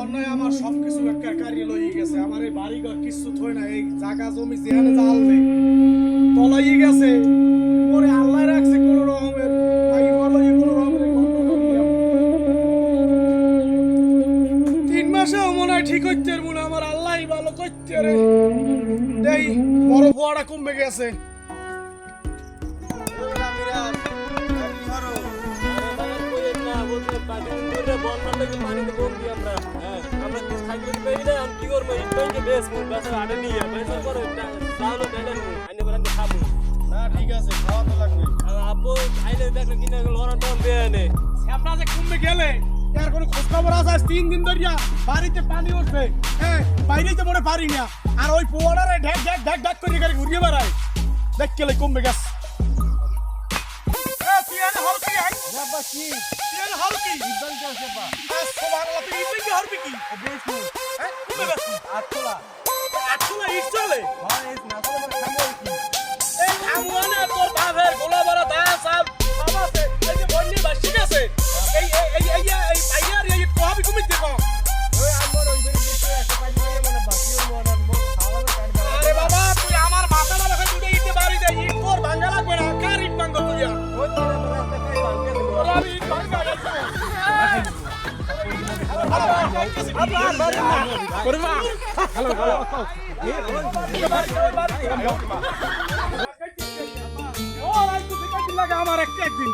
অন্যায় আমার সবকিছু একটা কারি লইয়ে গেছে। আমার এই বাড়ি ঘর কিছু থই না এই জায়গা, জমি, যেখানে জাল নেই। তলাইয়ে গেছে। পরে আল্লাহ রাখছে কোন রকমের। কোন রকমের তিন মাসেও মনে ঠিক হচ্ছে মনে আমার আল্লাহ ভালো করছে রে এই বড় ফোয়াটা কমবে গেছে। না ঠিক আছে খাওয়া তো লাগবে। আমরা যে কমবে গেলে এর কোনো খোঁজ খবর আছে? আজ তিন দিন ধরিয়া বাড়িতে পানি উঠছে হ্যাঁ বাইরেতে মনে পারি না। আর ওই পোয়াড়ারে ঢেক ঢেক ঢেক ঢেক করে গাড়ি ঘুরিয়ে বেড়ায়। দেখ কেলে কমবে গেছ। তুই কি আই তুই এনে হল আজ সবার আলা তুই ইবেন কি হরবি কি? হ্যাঁ? কমবে গেছ আটলা আটলা ইট চলে আমার একটা একদিন